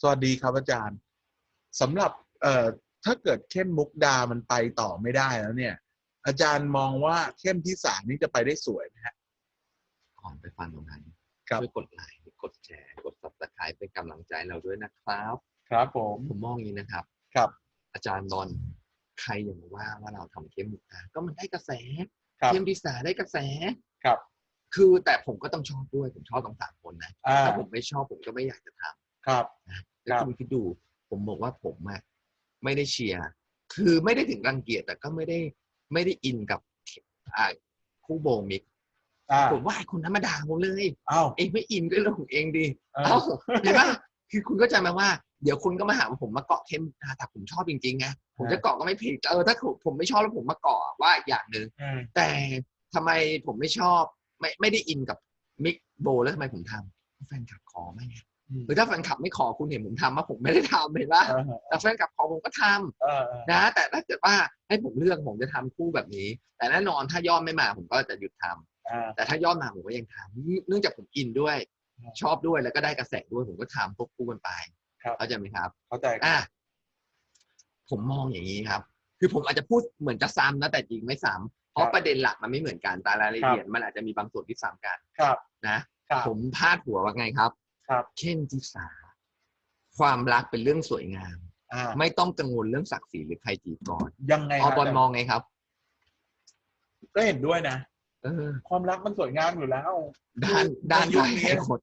สวัสดีครับอาจารย์สำหรับเอ่อถ้าเกิดเข้มมุกดามันไปต่อไม่ได้แล้วเนี่ย อาจารย์มองว่าเข้มที่สามนี่จะไปได้สวยไหมฮะก่อนไปฟังตรงนั้นครับช่วยกดไลค์กดแชร์กด subscribe เป็นกำลังใจเราด้วยนะครับ ครับผมผมมองอย่างนี้นะครับ ครับ อาจารย์บอลใครอย่ามาว่าว่าเราทำเข้มมุกดาก็มันได้กระแสครับเข้มพิสาได้กระแสครับ คือแต่ผมก็ต้องชอบด้วยผมชอบทั้งสามคนนะอ่าถ้าผมไม่ชอบผมก็ไม่อยากจะทำ ครับนะแล้วครับคุณคิดดู ผมบอกว่าผมอะไม่ได้เชียร์คือไม่ได้ถึงรังเกียจแต่ก็ไม่ได้ไม่ได้อินกับอ่าคู่โบมิกอ่าผมว่าไอ้คนธรรมดาผมเลยเอ้าเองไม่อินก็เรื่องของเองดีเออเอ้าเห็นปะคือคุณก็จะมาว่า เดี๋ยวคุณก็มาหาว่าผมมาเกาะเข้มนะแต่ผมชอบจริงๆไงผมจะเกาะก็ไม่ผิดเออถ้าผมผมไม่ชอบแล้วผมมาเกาะว่าอย่างหนึ่งอืมแต่ทำไมผมไม่ชอบ ไม่ไม่ได้อินกับมิกโบแล้วทำไมผมทำเพราะแฟนคลับขอไม่ไง หรือถ้าแฟนคลับไม่ขอคุณเห็นผมทำว่าผมไม่ได้ทำเห็นปะเออแต่แฟนคลับขอผมก็ทำเออเออนะ แต่ถ้าเกิดว่าให้ผมเลือกผมจะทำคู่แบบนี้ แต่แน่นอนถ้ายอดไม่มาผมก็จะหยุดทำอ่าแต่ถ้ายอดมาผมก็ยังทำเนื่องจากผมอินด้วยครับชอบด้วยแล้วก็ได้กระแสด้วยผมก็ทำควบคู่กันไปครับเข้าใจไหมครับเข้าใจคอะรับผมมองอย่างนี้ครับ คือผมอาจจะพูดเหมือนจะซ้ำนะแต่จริงไม่ซ้ำเพราะประเด็นหลักมันไม่เหมือนกันแต่รายละเอียดมันอาจจะมีบางส่วนที่ซ้ำกันครับนะครับผมพาดหัวว่าไงครับ ครับ เช่นที่สาความรักเป็นเรื่องสวยงาม อ่าไม่ต้องกังวลเรื่องศักดิ์ศรีหรือใครจีบก่อนยังไงออบอลครับมองไงครับ ก็เห็นด้วยนะ เออ ความรักมันสวยงามอยู่แล้ว ด้านด้านในยุคนี้ได้หมด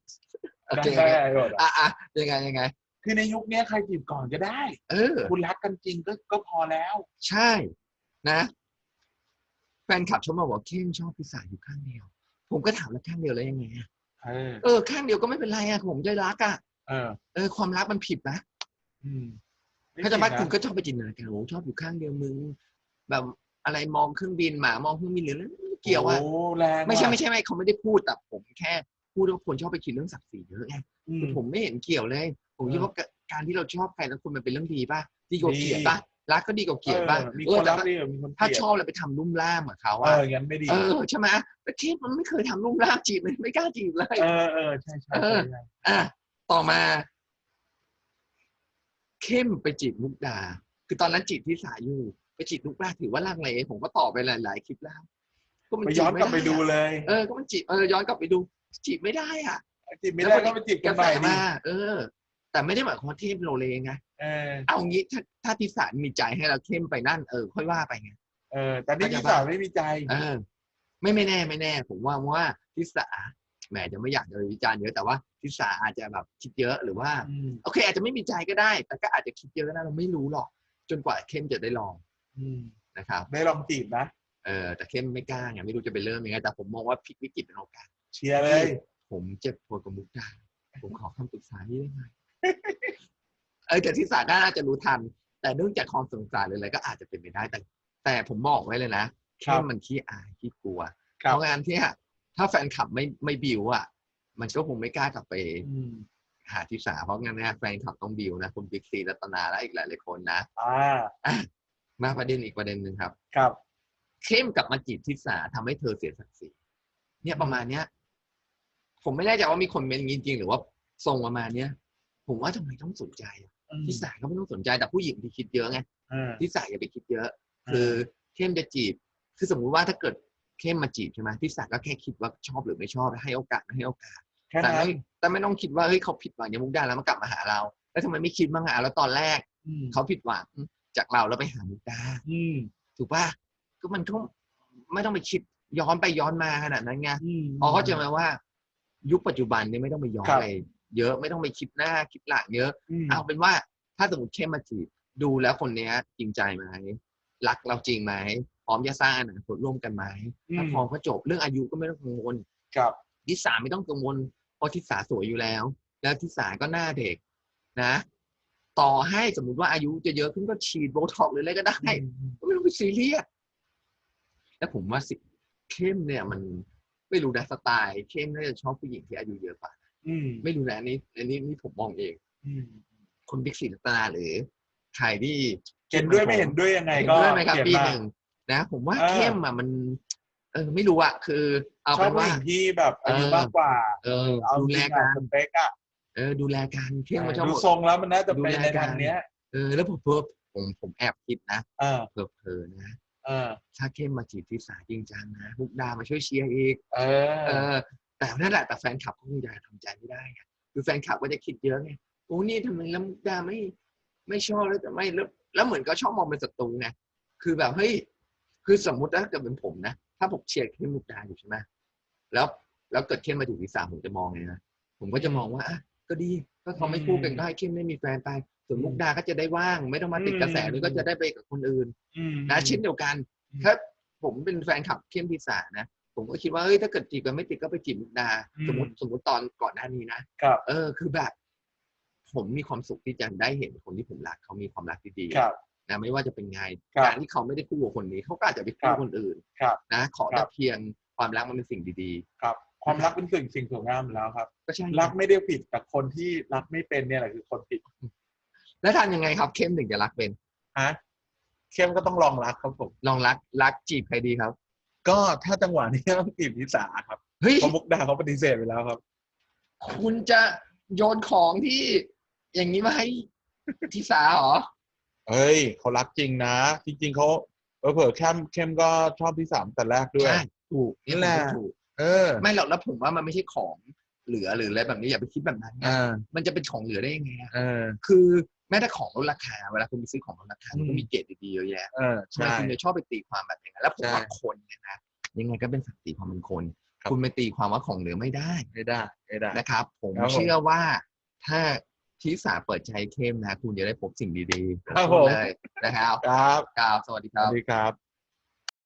โอได้เคได้หมดอะอะอะยังไงยังไง คือในยุคนี้ใครจีบก่อนก็ได้ เออ คุณรักกันจริงก็ก็พอแล้ว ใช่นะ แฟนคลับชมมาบอกเข้มชอบพิซซ่าอยู่ข้างเดียว ผมก็ถามแล้วข้างเดียวแล้วยังไงอะ เออเออ ข้างเดียวก็ไม่เป็นไรอะผมใจรักอะเออ เออ ความรักมันผิดนะอืมถ้าจะมาผิดนะคุณก็ชอบไปจินตนาการโอ้ชอบอยู่ข้างเดียวมึง แบบอะไรมองเครื่องบินหมามองเครื่องบินหรืออะไรไม่เกี่ยวอะโอ้แรงไม่ใช่ว่ะไม่ใช่ไม่เขาไม่ได้พูดแต่ผมแค่พูดว่าคนชอบไปคิดเรื่องศักดิ์ศรีเยอะไงอืมคือผมไม่เห็นเกี่ยวเลย ผมคิดเออว่าการที่เราชอบใครแล้วคนมันเป็นเรื่องดีป่ะดีกว่าดีเกลียดป่ะ รักก็ดีกว่าเกลียดป่ะเออมีเอคอนแต่รักถ้าดีกว่ามีคนเกถ้าลียดชอบแล้วไปทำลุ่มล่ามกับเขาเออะองั้นไม่ดีเออใช่ไหมแต่เคสมันไม่เคยทำลุ่มล่ามจีบเลยไม่กล้าจีบเลยเออเออใช่ใช่เอใช่อใช่อะต่อมา เข้มไปจีบมุกดา คือตอนนั้นจีบที่สายอยู่ ไปจีบมุกดาถือว่าลังเลผมก็ตอบไปหลายๆคลิปแล้วก็มันไปจีย้บอนไม่กลับไปได้ดูอะเลยเออก็มันจีบเออย้อนกลับไปดู จีบไม่ได้อะจีบไม่ได้ก็ไปจีบกกัระนแสใหม่ดิมาเออ แต่ไม่ได้หมายความว่าเทพโลเลไง เออเอางี้ถ้าถ้าทิสามีใจให้เราเข้มไปนั่นเออค่อยว่าไปไงเออ แต่นี่เข้าใจพี่ปะสาวไม่มีใจ เออ ไม่ไม่แน่ไม่แน่ ผมว่าว่าทิสาแหมจะไม่อยากจะวิจารณ์เยอะแต่ว่าทิสาอาจจะแบบคิดเยอะหรือว่าอืมโอเค อาจจะไม่มีใจก็ได้ แต่ก็อาจจะคิดเยอะก็ได้เราไม่รู้หรอก จนกว่าเข้มจะได้ลองอืมนะครับได้ลองจีบนะเออแต่เข้มไม่กล้าไงไม่รู้จะไปเริ่มยังไงแต่ผมมองว่าพลิกวิกฤตเป็นโอกาสเชียร์เลย ผมเจ็บปวดกับมุกดาผมขอคำปรึกษานี้ได้ไหม เออแต่ทิสาก็น่าจะรู้ทัน แต่เนื่องจากความสงสารหรืออะไรก็อาจจะเป็นไปได้แต่ แต่ผมบอกไว้เลยนะครัเข้บมมันขี้อายขี้กลัวคเพรับราะงานที่ยถ้าแฟนคลับไม่ไม่บิวอะ มันก็คงไม่กล้ากลับไปอืมหาทิสาเพราะงั้นนะแฟนคลับต้องบิวนะคุณบิ๊กซีรัตนาและอีกหลายๆคนนะอ่าอะมาประเด็นอีกประเด็นหนึ่งครับ ครับ เข้มกลับมาจีบทิสาทำให้เธอเสียศักดิ์ศรีเนี่ยประมาณเนี้ย ผมไม่แน่ใจว่ามีคนเป็นอย่างนี้จริงๆหรือว่าทรงประมาณเนี้ย ผมว่าทำไมต้องสนใจอะอืม ทิสาก็ไม่ต้องสนใจแต่ผู้หญิงที่คิดเยอะไงอ่าทิสาอย่าไปคิดเยอะ คือเข้มจะจีบ คือสมมุติว่าถ้าเกิดเข้มมาจีบใช่ไหมทิสาก็แค่คิดว่าชอบหรือไม่ชอบให้โอกาสให้โอกาสแค่แต่นั้ไม่นแต่ไม่ต้องคิดว่าเฮ้ยเขาผิดหวังอย่างมุกดาแล้วมากลับมาหาเรา แล้วทำไมไม่คิดบ้างอะแล้วตอนแรกอืมเขาผิดหวังจากเราแล้วไปหามุกดาอืมถูกป่ะก็มันก็ไม่ต้องไปคิดย้อนไปย้อนมาขนาดนั้นไงอืมอ๋อก็จะหมายว่า ยุคปัจจุบันเนี่ยไม่ต้องไปย้อนครับอะไร เยอะไม่ต้องไปคิดหน้าคิดหลังเยอะมเอาเป็นว่าถ้าสมมติเข้มมาจีบดูแล้วคนเนี้ย จริงใจไหมรักเราจริงไหมพร้อมจะสร้างอนาคตร่วมกันไหมถ้าพร้อมก็จบเรื่องอายุก็ไม่ต้องกังวลครับทิสาไม่ต้องกังวลเพราะทิสาสวยอยู่แล้ว แล้วทิสาก็หน้าเด็กนะ ต่อให้สมมุติว่าอายุจะเยอะขึ้นก็ฉีดโบท็อกซ์หรืออะไรก็ได้ก็ไม่ต้องไปซีเรียสแล้วผมว่าสิเข้มเนี่ยมันไม่รู้นะสไตล์เข้มน่าจะชอบผู้หญิงที่อายุเยอะกว่าอืม ไม่รู้นะอันนี้อันนี้นี่ผมมองเองอืมคุณบิ๊กซีรัตนาหรือใครที่เห็นด้วยไม่เห็นด้วยยังไงเห็นก็ด้วยไหมครับเขียนปีมาหนึ่งนะ ผมว่าเออเข้มอะมัน เออไม่รู้อะคือ เอาชอเป็บนผู้ว่าหญิงที่แบบอายุเออมากกว่า เออเอาดูจแลริงๆกัอะนสเปกอะเออดูแลกันเข้มมาชอบดูบอกทรงแล้วมันน่าจะดูเป็นแลในกัทานงเนี้ยเออแล้วผมเพิ่ผมผมแอบคิดนะเออเผลอๆนะเออถ้าเข้มมาจีบทิสาจริงจังนะมุกดามาช่วยเชียร์อีก เอเอออ แต่นั่นแหละแต่แฟนคลับก็คงจะทำใจไม่ได้ไงคือแฟนคลับก็จะคิดเยอะไงโอ้นี่ทำไมแล้วมุกดาไม่ไม่ชอบแล้วแต่ไม่แล้วแล้วเหมือนก็ชอบมองเป็นศัตรูไงคือแบบเฮ้ยคือสมมุติถ้าเกิดเป็นผมนะ ถ้าผมเชียร์เข้มมุกดาอยู่ใช่ไหมแล้วแล้วเกิดเข้มมาจีบทิสาผมจะมองไงนะผมก็จะมองว่าอะก็ดีก็เขาไม่คู่กันได้เข้มไม่มีแฟนไปส่วนมุกดาก็จะได้ว่าง ไม่ต้องมาติดกระแสหรือก็จะได้ไปกับคนอื่นอืมนะเช่นเดียวกันอืมถ้าผมเป็นแฟนคลับเข้มพิสานะ ผมก็คิดว่าเฮ้ยถ้าเกิดจีบกันไม่ติดก็ไปจีบมุกดาอืมสมมติสมมติตอนก่อนหน้านี้นะครับเออคือแบบ ผมมีความสุขที่จะได้เห็นคนที่ผมรักเขามีความรักที่ดีครับนะไม่ว่าจะเป็นไงครับการที่เขาไม่ได้คู่กับคนนี้ เขาก็อาจจะไปครัคู่บคนอื่นครับนะ ขอครัแต่บเพียงความรักมันเป็นสิ่งดีครับ ความรักเป็นสิ่งสิ่งสวยงามอยู่แล้วครับๆก็ใช่รักไม่ได้ผิดแต่คนที่รักไม่เป็นเนี่ยแหละคือคนผิด แล้วทำยังไงครับเข้มถึงจะรักเป็นฮะเข้มก็ต้องลองรักครับผมลองรักรักจีบใครดีครับ ก็ถ้าจังหวะนี้ต้องจีบนิสาครับเฮ้ย เพราะมุกดาเขาปฏิเสธไปแล้วครับ คุณจะโยนของที่อย่างนี้มาให้ทิสาเหรอ เฮ้ยเขารักจริงนะ จริง ๆเขาเผื่อๆเข้มเข้มก็ชอบที่สามแต่แรกด้วย ใช่ถูกนั่นแหละผมว่าถูก เออ ไม่หรอกแล้วผมว่ามันไม่ใช่ของ เหลือหรืออะไรแบบนี้อย่าไปคิดแบบนั้นนะอ่ามันจะเป็นของเหลือได้ยังไงอะเออ คือแม้แต่ของลดราคา เวลาคุณไปซื้อของลดราคาอืม มันก็มีเกรดดีๆเยอะแยะเออ ทำไมใช่ คุณจะชอบไปตีความแบบอย่างนั้นแล้วผมว่าใช่คนเนี่ยนะยังไงก็เป็นสัตว์ตีความเป็นคน ครับ คุณไปตีความว่าของเหลือไม่ได้ ไม่ได้ไม่ได้ นะครับผมครับผมเชื่อว่าถ้าทิสาเปิดใจเข้มนะ คุณจะได้พบสิ่งดีๆครับพูดผม เลยนะครับครับกล่าวสวัสดีสครับ วัสดีครับ